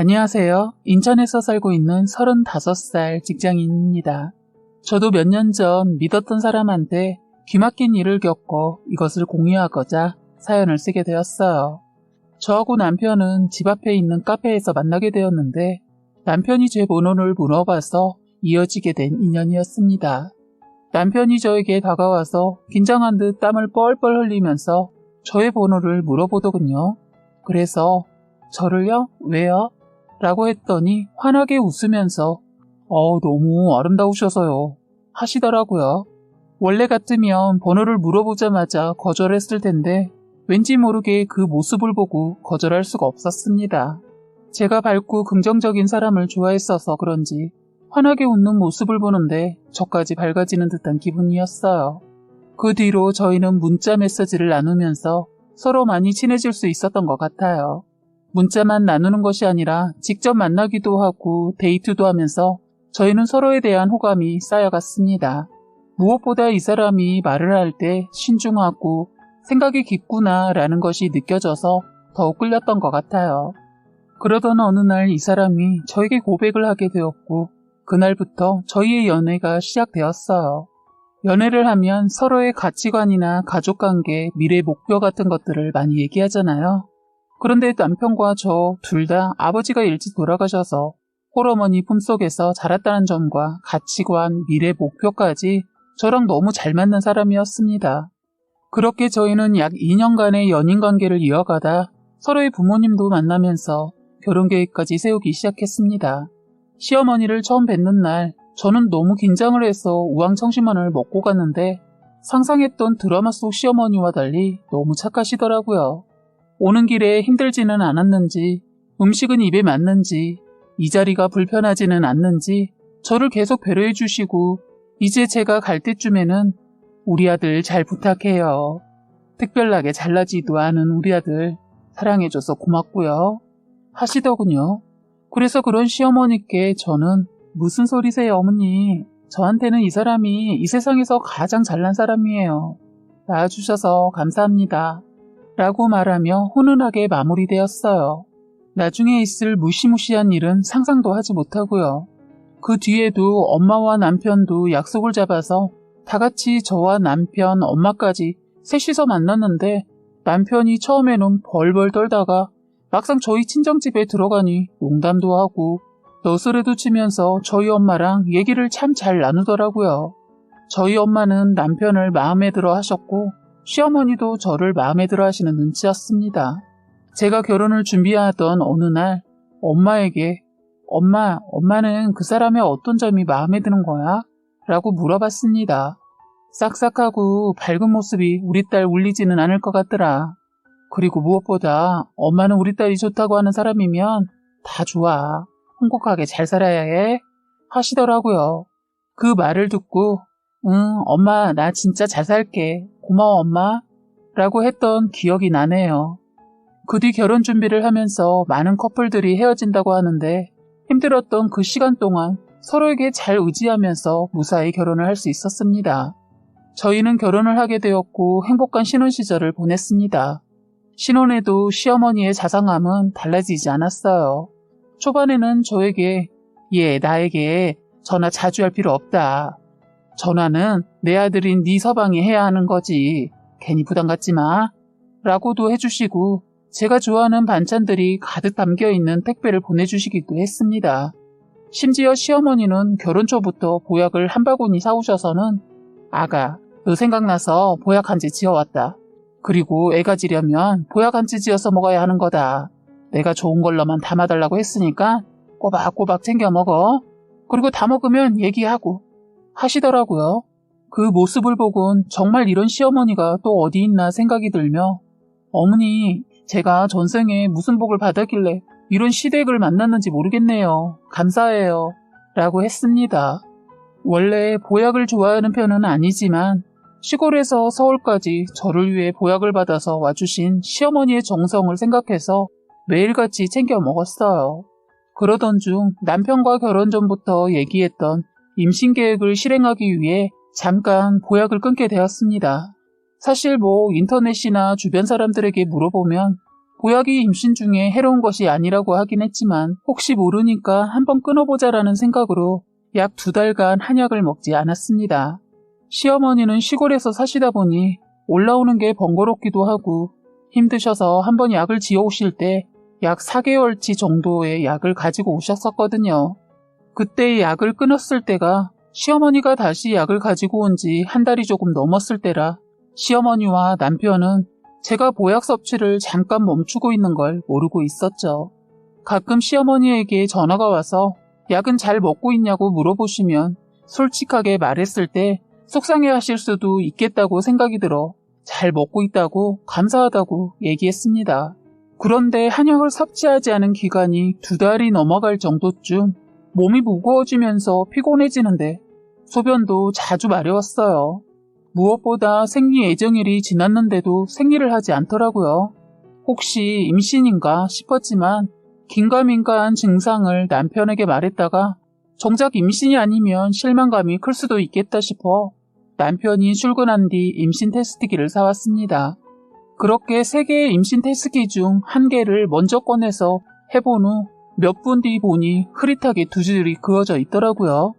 안녕하세요. 인천에서 살고 있는 35살 직장인입니다. 저도 몇 년 전 믿었던 사람한테 귀막힌 일을 겪고 이것을 공유하고자 사연을 쓰게 되었어요. 저하고 남편은 집 앞에 있는 카페에서 만나게 되었는데 남편이 제 번호를 물어봐서 이어지게 된 인연이었습니다. 남편이 저에게 다가와서 긴장한 듯 땀을 뻘뻘 흘리면서 저의 번호를 물어보더군요. 그래서 저를요? 왜요? 라고 했더니 환하게 웃으면서 어 너무 아름다우셔서요 하시더라고요. 원래 같으면 번호를 물어보자마자 거절했을 텐데 왠지 모르게 그 모습을 보고 거절할 수가 없었습니다. 제가 밝고 긍정적인 사람을 좋아했어서 그런지 환하게 웃는 모습을 보는데 저까지 밝아지는 듯한 기분이었어요. 그 뒤로 저희는 문자 메시지를 나누면서 서로 많이 친해질 수 있었던 것 같아요. 문자만 나누는 것이 아니라 직접 만나기도 하고 데이트도 하면서 저희는 서로에 대한 호감이 쌓여갔습니다. 무엇보다 이 사람이 말을 할 때 신중하고 생각이 깊구나 라는 것이 느껴져서 더욱 끌렸던 것 같아요. 그러던 어느 날 이 사람이 저에게 고백을 하게 되었고 그날부터 저희의 연애가 시작되었어요. 연애를 하면 서로의 가치관이나 가족관계, 미래 목표 같은 것들을 많이 얘기하잖아요. 그런데 남편과 저 둘 다 아버지가 일찍 돌아가셔서 홀어머니 품속에서 자랐다는 점과 가치관, 미래 목표까지 저랑 너무 잘 맞는 사람이었습니다. 그렇게 저희는 약 2년간의 연인 관계를 이어가다 서로의 부모님도 만나면서 결혼 계획까지 세우기 시작했습니다. 시어머니를 처음 뵙는 날 저는 너무 긴장을 해서 우왕청심환을 먹고 갔는데 상상했던 드라마 속 시어머니와 달리 너무 착하시더라고요. 오는 길에 힘들지는 않았는지 음식은 입에 맞는지 이 자리가 불편하지는 않는지 저를 계속 배려해 주시고 이제 제가 갈 때쯤에는 우리 아들 잘 부탁해요. 특별하게 잘나지도 않은 우리 아들 사랑해줘서 고맙고요. 하시더군요. 그래서 그런 시어머니께 저는 무슨 소리세요 어머니. 저한테는 이 사람이 이 세상에서 가장 잘난 사람이에요. 낳아주셔서 감사합니다. 라고 말하며 훈훈하게 마무리되었어요. 나중에 있을 무시무시한 일은 상상도 하지 못하고요. 그 뒤에도 엄마와 남편도 약속을 잡아서 다 같이 저와 남편, 엄마까지 셋이서 만났는데 남편이 처음에는 벌벌 떨다가 막상 저희 친정집에 들어가니 농담도 하고 너스레도 치면서 저희 엄마랑 얘기를 참 잘 나누더라고요. 저희 엄마는 남편을 마음에 들어 하셨고 시어머니도 저를 마음에 들어 하시는 눈치였습니다. 제가 결혼을 준비하던 어느 날 엄마에게 엄마, 엄마는 그 사람의 어떤 점이 마음에 드는 거야? 라고 물어봤습니다. 싹싹하고 밝은 모습이 우리 딸 울리지는 않을 것 같더라. 그리고 무엇보다 엄마는 우리 딸이 좋다고 하는 사람이면 다 좋아. 행복하게 잘 살아야 해. 하시더라고요. 그 말을 듣고, 응, 엄마, 나 진짜 잘 살게. 고마워, 엄마. 라고 했던 기억이 나네요. 그 뒤 결혼 준비를 하면서 많은 커플들이 헤어진다고 하는데 힘들었던 그 시간 동안 서로에게 잘 의지하면서 무사히 결혼을 할 수 있었습니다. 저희는 결혼을 하게 되었고 행복한 신혼 시절을 보냈습니다. 신혼에도 시어머니의 자상함은 달라지지 않았어요. 초반에는 저에게 얘 나에게 전화 자주 할 필요 없다. 전화는 내 아들인 네 서방이 해야 하는 거지. 괜히 부담 갖지 마. 라고도 해주시고 제가 좋아하는 반찬들이 가득 담겨 있는 택배를 보내주시기도 했습니다. 심지어 시어머니는 결혼 초부터 보약을 한 바구니 사오셔서는 아가, 너 생각나서 보약 한 지 지어왔다. 그리고 애가 지려면 보약 한 지 지어서 먹어야 하는 거다. 내가 좋은 걸로만 담아달라고 했으니까 꼬박꼬박 챙겨 먹어. 그리고 다 먹으면 얘기하고 하시더라고요. 그 모습을 보곤 정말 이런 시어머니가 또 어디 있나 생각이 들며 어머니 제가 전생에 무슨 복을 받았길래 이런 시댁을 만났는지 모르겠네요. 감사해요. 라고 했습니다. 원래 보약을 좋아하는 편은 아니지만 시골에서 서울까지 저를 위해 보약을 받아서 와주신 시어머니의 정성을 생각해서 매일같이 챙겨 먹었어요. 그러던 중 남편과 결혼 전부터 얘기했던 임신 계획을 실행하기 위해 잠깐 보약을 끊게 되었습니다. 사실 뭐 인터넷이나 주변 사람들에게 물어보면 보약이 임신 중에 해로운 것이 아니라고 하긴 했지만 혹시 모르니까 한번 끊어보자라는 생각으로 약 두 달간 한약을 먹지 않았습니다. 시어머니는 시골에서 사시다 보니 올라오는 게 번거롭기도 하고 힘드셔서 한번 약을 지어 오실 때 약 4개월치 정도의 약을 가지고 오셨었거든요. 그때 약을 끊었을 때가 시어머니가 다시 약을 가지고 온 지 한 달이 조금 넘었을 때라 시어머니와 남편은 제가 보약 섭취를 잠깐 멈추고 있는 걸 모르고 있었죠. 가끔 시어머니에게 전화가 와서 약은 잘 먹고 있냐고 물어보시면 솔직하게 말했을 때 속상해 하실 수도 있겠다고 생각이 들어 잘 먹고 있다고 감사하다고 얘기했습니다. 그런데 한약을 섭취하지 않은 기간이 두 달이 넘어갈 정도쯤 몸이 무거워지면서 피곤해지는데 소변도 자주 마려웠어요. 무엇보다 생리 예정일이 지났는데도 생리를 하지 않더라고요. 혹시 임신인가 싶었지만 긴가민가한 증상을 남편에게 말했다가 정작 임신이 아니면 실망감이 클 수도 있겠다 싶어 남편이 출근한 뒤 임신 테스트기를 사왔습니다. 그렇게 세 개의 임신 테스트기 중 한 개를 먼저 꺼내서 해본 후 몇 분 뒤 보니 흐릿하게 두 줄이 그어져 있더라고요.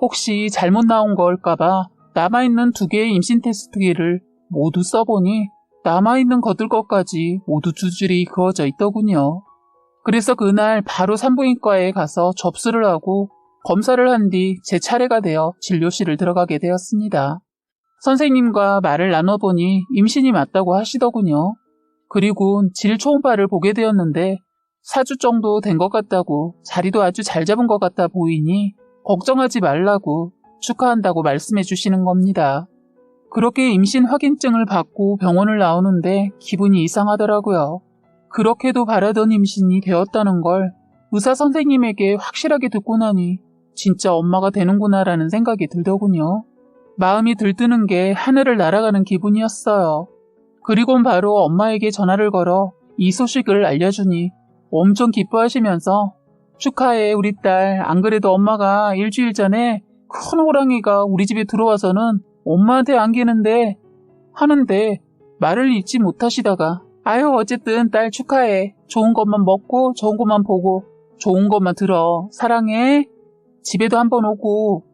혹시 잘못 나온 걸까봐 남아있는 두 개의 임신 테스트기를 모두 써보니 남아있는 것들 것까지 모두 두 줄이 그어져 있더군요. 그래서 그날 바로 산부인과에 가서 접수를 하고 검사를 한 뒤 제 차례가 되어 진료실을 들어가게 되었습니다. 선생님과 말을 나눠보니 임신이 맞다고 하시더군요. 그리고 질 초음파를 보게 되었는데 4주 정도 된 것 같다고 자리도 아주 잘 잡은 것 같아 보이니 걱정하지 말라고 축하한다고 말씀해 주시는 겁니다. 그렇게 임신 확인증을 받고 병원을 나오는데 기분이 이상하더라고요. 그렇게도 바라던 임신이 되었다는 걸 의사 선생님에게 확실하게 듣고 나니 진짜 엄마가 되는구나라는 생각이 들더군요. 마음이 들뜨는 게 하늘을 날아가는 기분이었어요. 그리곤 바로 엄마에게 전화를 걸어 이 소식을 알려주니 엄청 기뻐하시면서 축하해 우리 딸. 안 그래도 엄마가 일주일 전에 큰 호랑이가 우리 집에 들어와서는 엄마한테 안기는데 하는데 말을 잊지 못하시다가 아유 어쨌든 딸 축하해. 좋은 것만 먹고 좋은 것만 보고 좋은 것만 들어. 사랑해. 집에도 한번 오고.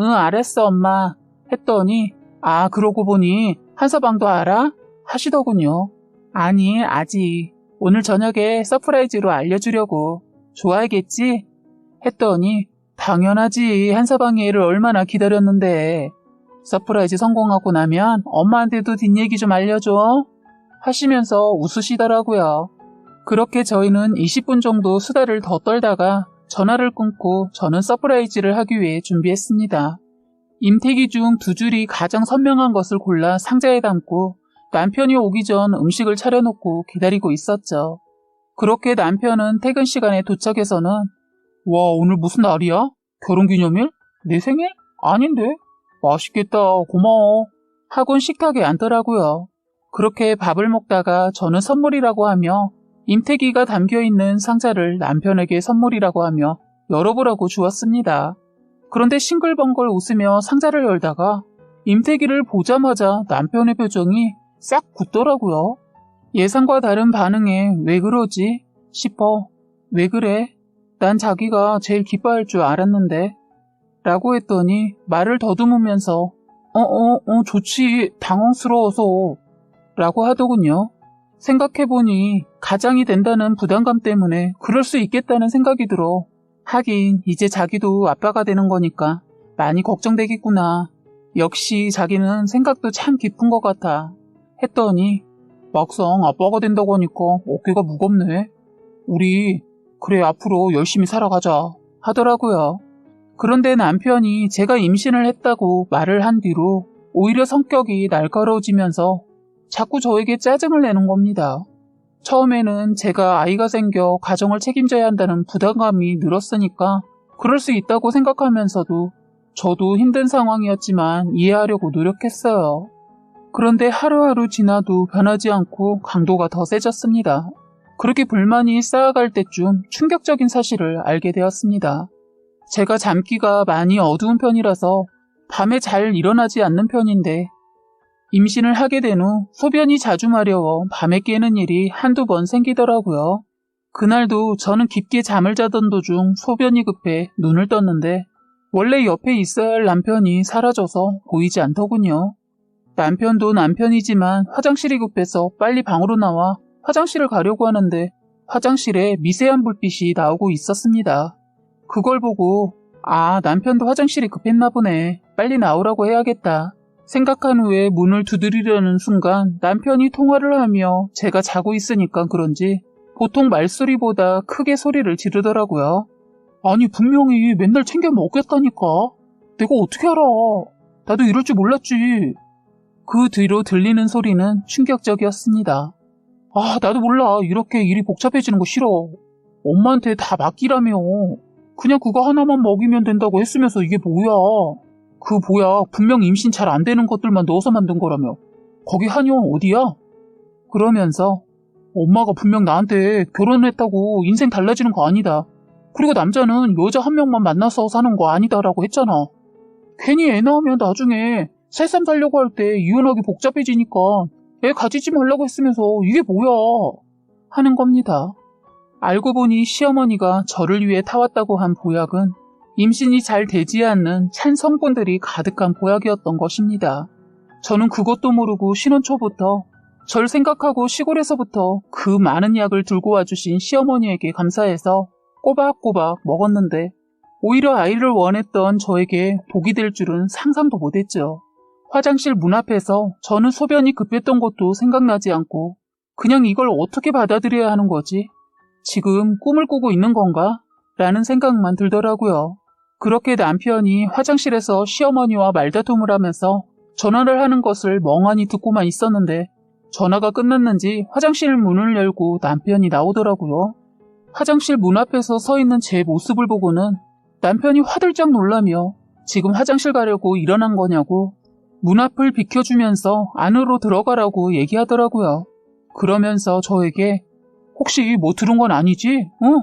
응 알았어 엄마. 했더니 아 그러고 보니 한서방도 알아? 하시더군요. 아니 아직 오늘 저녁에 서프라이즈로 알려주려고 좋아하겠지? 했더니 당연하지 한서방이 애를 얼마나 기다렸는데 서프라이즈 성공하고 나면 엄마한테도 뒷얘기 좀 알려줘 하시면서 웃으시더라고요. 그렇게 저희는 20분 정도 수다를 더 떨다가 전화를 끊고 저는 서프라이즈를 하기 위해 준비했습니다. 임태기 중 두 줄이 가장 선명한 것을 골라 상자에 담고 남편이 오기 전 음식을 차려놓고 기다리고 있었죠. 그렇게 남편은 퇴근 시간에 도착해서는 와 오늘 무슨 날이야? 결혼기념일? 내 생일? 아닌데? 맛있겠다 고마워 하곤 식탁에 앉더라고요. 그렇게 밥을 먹다가 저는 선물이라고 하며 임태기가 담겨있는 상자를 남편에게 선물이라고 하며 열어보라고 주었습니다. 그런데 싱글벙글 웃으며 상자를 열다가 임태기를 보자마자 남편의 표정이 싹 굳더라고요. 예상과 다른 반응에 왜 그러지 싶어 왜 그래? 난 자기가 제일 기뻐할 줄 알았는데 라고 했더니 말을 더듬으면서 어어어 어, 어, 좋지 당황스러워서 라고 하더군요. 생각해보니 가장이 된다는 부담감 때문에 그럴 수 있겠다는 생각이 들어 하긴 이제 자기도 아빠가 되는 거니까 많이 걱정되겠구나. 역시 자기는 생각도 참 깊은 것 같아. 했더니 막상 아빠가 된다고 하니까 어깨가 무겁네. 우리 그래 앞으로 열심히 살아가자 하더라고요. 그런데 남편이 제가 임신을 했다고 말을 한 뒤로 오히려 성격이 날카로워지면서 자꾸 저에게 짜증을 내는 겁니다. 처음에는 제가 아이가 생겨 가정을 책임져야 한다는 부담감이 늘었으니까 그럴 수 있다고 생각하면서도 저도 힘든 상황이었지만 이해하려고 노력했어요. 그런데 하루하루 지나도 변하지 않고 강도가 더 세졌습니다. 그렇게 불만이 쌓아갈 때쯤 충격적인 사실을 알게 되었습니다. 제가 잠기가 많이 어두운 편이라서 밤에 잘 일어나지 않는 편인데 임신을 하게 된 후 소변이 자주 마려워 밤에 깨는 일이 한두 번 생기더라고요. 그날도 저는 깊게 잠을 자던 도중 소변이 급해 눈을 떴는데 원래 옆에 있어야 할 남편이 사라져서 보이지 않더군요. 남편도 남편이지만 화장실이 급해서 빨리 방으로 나와 화장실을 가려고 하는데 화장실에 미세한 불빛이 나오고 있었습니다. 그걸 보고 아 남편도 화장실이 급했나 보네. 빨리 나오라고 해야겠다. 생각한 후에 문을 두드리려는 순간 남편이 통화를 하며 제가 자고 있으니까 그런지 보통 말소리보다 크게 소리를 지르더라고요. 아니 분명히 맨날 챙겨 먹겠다니까. 내가 어떻게 알아. 나도 이럴 줄 몰랐지. 그 뒤로 들리는 소리는 충격적이었습니다. 아 나도 몰라. 이렇게 일이 복잡해지는 거 싫어. 엄마한테 다 맡기라며. 그냥 그거 하나만 먹이면 된다고 했으면서 이게 뭐야. 그 뭐야 분명 임신 잘 안 되는 것들만 넣어서 만든 거라며. 거기 한의원 어디야? 그러면서 엄마가 분명 나한테 결혼했다고 인생 달라지는 거 아니다. 그리고 남자는 여자 한 명만 만나서 사는 거 아니다라고 했잖아. 괜히 애 낳으면 나중에 새삼 살려고 할 때 이혼하기 복잡해지니까 애 가지지 말라고 했으면서 이게 뭐야 하는 겁니다. 알고 보니 시어머니가 저를 위해 타왔다고 한 보약은 임신이 잘 되지 않는 찬 성분들이 가득한 보약이었던 것입니다. 저는 그것도 모르고 신혼 초부터 절 생각하고 시골에서부터 그 많은 약을 들고 와주신 시어머니에게 감사해서 꼬박꼬박 먹었는데 오히려 아이를 원했던 저에게 복이 될 줄은 상상도 못했죠. 화장실 문 앞에서 저는 소변이 급했던 것도 생각나지 않고 그냥 이걸 어떻게 받아들여야 하는 거지? 지금 꿈을 꾸고 있는 건가? 라는 생각만 들더라고요. 그렇게 남편이 화장실에서 시어머니와 말다툼을 하면서 전화를 하는 것을 멍하니 듣고만 있었는데 전화가 끝났는지 화장실 문을 열고 남편이 나오더라고요. 화장실 문 앞에서 서 있는 제 모습을 보고는 남편이 화들짝 놀라며 지금 화장실 가려고 일어난 거냐고 문 앞을 비켜주면서 안으로 들어가라고 얘기하더라고요. 그러면서 저에게 혹시 뭐 들은 건 아니지? 응?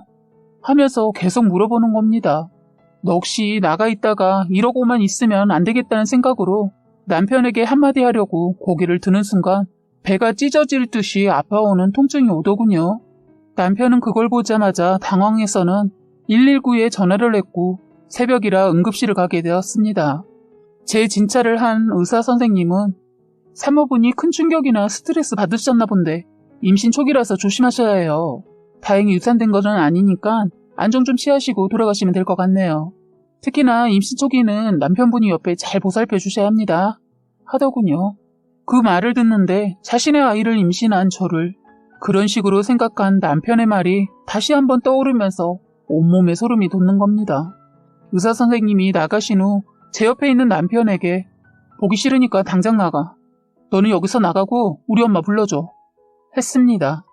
하면서 계속 물어보는 겁니다. 너 혹시 나가 있다가 이러고만 있으면 안 되겠다는 생각으로 남편에게 한마디 하려고 고개를 드는 순간 배가 찢어질 듯이 아파오는 통증이 오더군요. 남편은 그걸 보자마자 당황해서는 119에 전화를 했고 새벽이라 응급실을 가게 되었습니다. 제 진찰을 한 의사 선생님은 산모분이 큰 충격이나 스트레스 받으셨나 본데 임신 초기라서 조심하셔야 해요. 다행히 유산된 것은 아니니까 안정 좀 취하시고 돌아가시면 될 것 같네요. 특히나 임신 초기는 남편분이 옆에 잘 보살펴 주셔야 합니다. 하더군요. 그 말을 듣는데 자신의 아이를 임신한 저를 그런 식으로 생각한 남편의 말이 다시 한번 떠오르면서 온몸에 소름이 돋는 겁니다. 의사 선생님이 나가신 후 제 옆에 있는 남편에게 보기 싫으니까 당장 나가. 너는 여기서 나가고 우리 엄마 불러줘. 했습니다.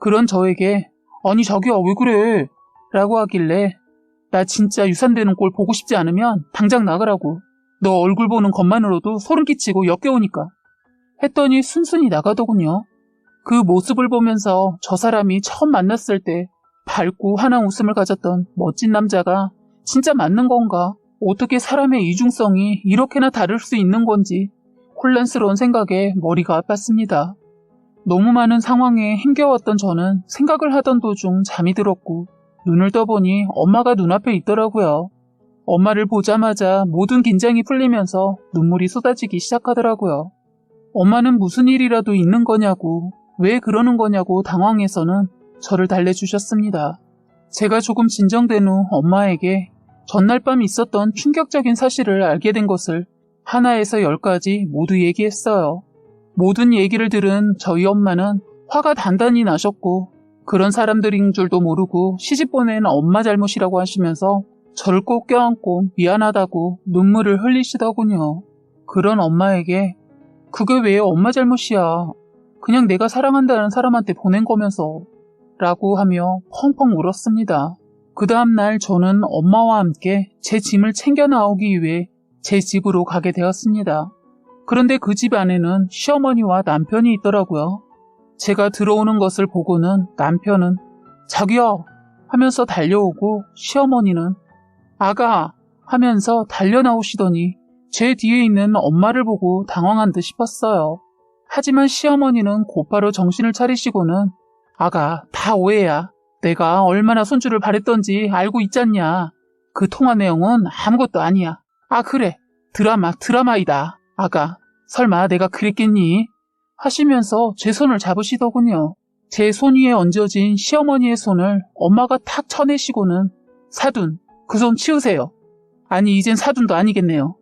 그런 저에게 아니 자기야 왜 그래? 라고 하길래 나 진짜 유산되는 꼴 보고 싶지 않으면 당장 나가라고. 너 얼굴 보는 것만으로도 소름 끼치고 역겨우니까. 했더니 순순히 나가더군요. 그 모습을 보면서 저 사람이 처음 만났을 때 밝고 환한 웃음을 가졌던 멋진 남자가 진짜 맞는 건가? 어떻게 사람의 이중성이 이렇게나 다를 수 있는 건지 혼란스러운 생각에 머리가 아팠습니다. 너무 많은 상황에 힘겨웠던 저는 생각을 하던 도중 잠이 들었고 눈을 떠보니 엄마가 눈앞에 있더라고요. 엄마를 보자마자 모든 긴장이 풀리면서 눈물이 쏟아지기 시작하더라고요. 엄마는 무슨 일이라도 있는 거냐고, 왜 그러는 거냐고 당황해서는 저를 달래주셨습니다. 제가 조금 진정된 후 엄마에게 전날 밤 있었던 충격적인 사실을 알게 된 것을 하나에서 열까지 모두 얘기했어요. 모든 얘기를 들은 저희 엄마는 화가 단단히 나셨고 그런 사람들인 줄도 모르고 시집 보낸 엄마 잘못이라고 하시면서 저를 꼭 껴안고 미안하다고 눈물을 흘리시더군요. 그런 엄마에게 그게 왜 엄마 잘못이야. 그냥 내가 사랑한다는 사람한테 보낸 거면서 라고 하며 펑펑 울었습니다. 그 다음날 저는 엄마와 함께 제 짐을 챙겨 나오기 위해 제 집으로 가게 되었습니다. 그런데 그 집 안에는 시어머니와 남편이 있더라고요. 제가 들어오는 것을 보고는 남편은 자기야 하면서 달려오고 시어머니는 아가 하면서 달려 나오시더니 제 뒤에 있는 엄마를 보고 당황한 듯 싶었어요. 하지만 시어머니는 곧바로 정신을 차리시고는 아가, 다 오해야. 내가 얼마나 손주를 바랬던지 알고 있잖냐. 그 통화 내용은 아무것도 아니야. 아, 그래. 드라마, 드라마이다. 아가, 설마 내가 그랬겠니? 하시면서 제 손을 잡으시더군요. 제 손 위에 얹어진 시어머니의 손을 엄마가 탁 쳐내시고는 사둔, 그 손 치우세요. 아니, 이젠 사둔도 아니겠네요.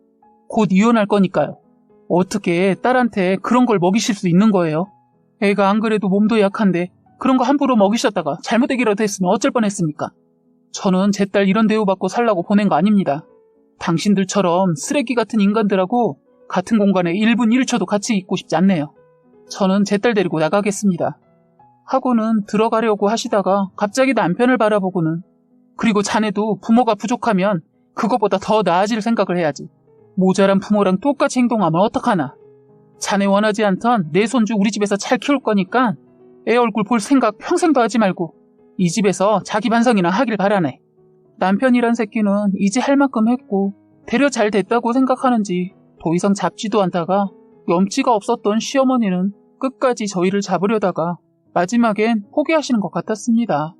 곧 이혼할 거니까요. 어떻게 딸한테 그런 걸 먹이실 수 있는 거예요? 애가 안 그래도 몸도 약한데 그런 거 함부로 먹이셨다가 잘못되기라도 했으면 어쩔 뻔했습니까? 저는 제 딸 이런 대우받고 살라고 보낸 거 아닙니다. 당신들처럼 쓰레기 같은 인간들하고 같은 공간에 1분 1초도 같이 있고 싶지 않네요. 저는 제 딸 데리고 나가겠습니다. 하고는 들어가려고 하시다가 갑자기 남편을 바라보고는 그리고 자네도 부모가 부족하면 그거보다 더 나아질 생각을 해야지. 모자란 부모랑 똑같이 행동하면 어떡하나. 자네 원하지 않던 내 손주 우리 집에서 잘 키울 거니까 애 얼굴 볼 생각 평생도 하지 말고 이 집에서 자기 반성이나 하길 바라네. 남편이란 새끼는 이제 할 만큼 했고 되려 잘 됐다고 생각하는지 더 이상 잡지도 않다가 염치가 없었던 시어머니는 끝까지 저희를 잡으려다가 마지막엔 포기하시는 것 같았습니다.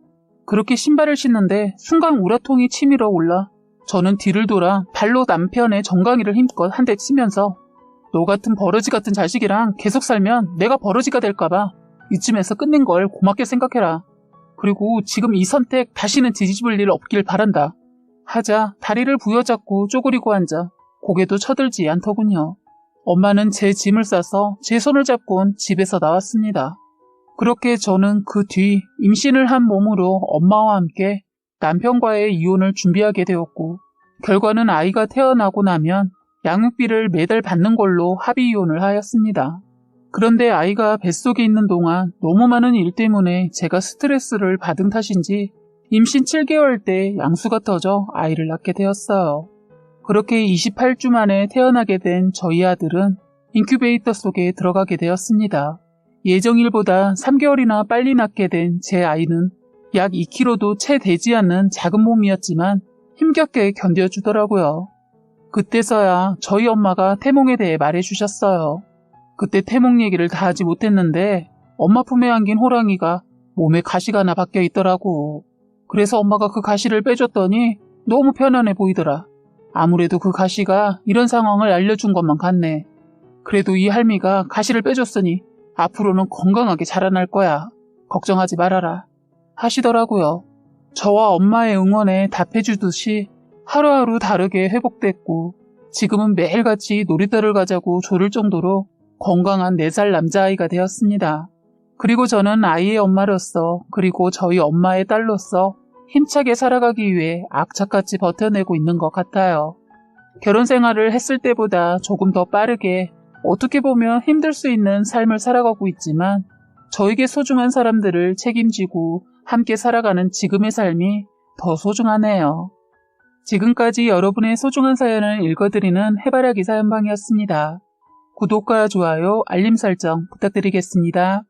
그렇게 신발을 신는데 순간 우라통이 치밀어 올라 저는 뒤를 돌아 발로 남편의 정강이를 힘껏 한 대 치면서 너 같은 버러지 같은 자식이랑 계속 살면 내가 버러지가 될까봐 이쯤에서 끝낸 걸 고맙게 생각해라. 그리고 지금 이 선택 다시는 뒤집을 일 없길 바란다. 하자 다리를 부여잡고 쪼그리고 앉아 고개도 쳐들지 않더군요. 엄마는 제 짐을 싸서 제 손을 잡곤 집에서 나왔습니다. 그렇게 저는 그 뒤 임신을 한 몸으로 엄마와 함께 남편과의 이혼을 준비하게 되었고 결과는 아이가 태어나고 나면 양육비를 매달 받는 걸로 합의 이혼을 하였습니다. 그런데 아이가 뱃속에 있는 동안 너무 많은 일 때문에 제가 스트레스를 받은 탓인지 임신 7개월 때 양수가 터져 아이를 낳게 되었어요. 그렇게 28주 만에 태어나게 된 저희 아들은 인큐베이터 속에 들어가게 되었습니다. 예정일보다 3개월이나 빨리 낳게 된 제 아이는 약 2kg도 채 되지 않는 작은 몸이었지만 힘겹게 견뎌주더라고요. 그때서야 저희 엄마가 태몽에 대해 말해주셨어요. 그때 태몽 얘기를 다 하지 못했는데 엄마 품에 안긴 호랑이가 몸에 가시가 하나 박혀 있더라고. 그래서 엄마가 그 가시를 빼줬더니 너무 편안해 보이더라. 아무래도 그 가시가 이런 상황을 알려준 것만 같네. 그래도 이 할미가 가시를 빼줬으니 앞으로는 건강하게 자라날 거야. 걱정하지 말아라. 하시더라고요. 저와 엄마의 응원에 답해주듯이 하루하루 다르게 회복됐고 지금은 매일같이 놀이터를 가자고 조를 정도로 건강한 4살 남자아이가 되었습니다. 그리고 저는 아이의 엄마로서 그리고 저희 엄마의 딸로서 힘차게 살아가기 위해 악착같이 버텨내고 있는 것 같아요. 결혼 생활을 했을 때보다 조금 더 빠르게 어떻게 보면 힘들 수 있는 삶을 살아가고 있지만 저에게 소중한 사람들을 책임지고 함께 살아가는 지금의 삶이 더 소중하네요. 지금까지 여러분의 소중한 사연을 읽어드리는 해바라기 사연방이었습니다. 구독과 좋아요, 알림 설정 부탁드리겠습니다.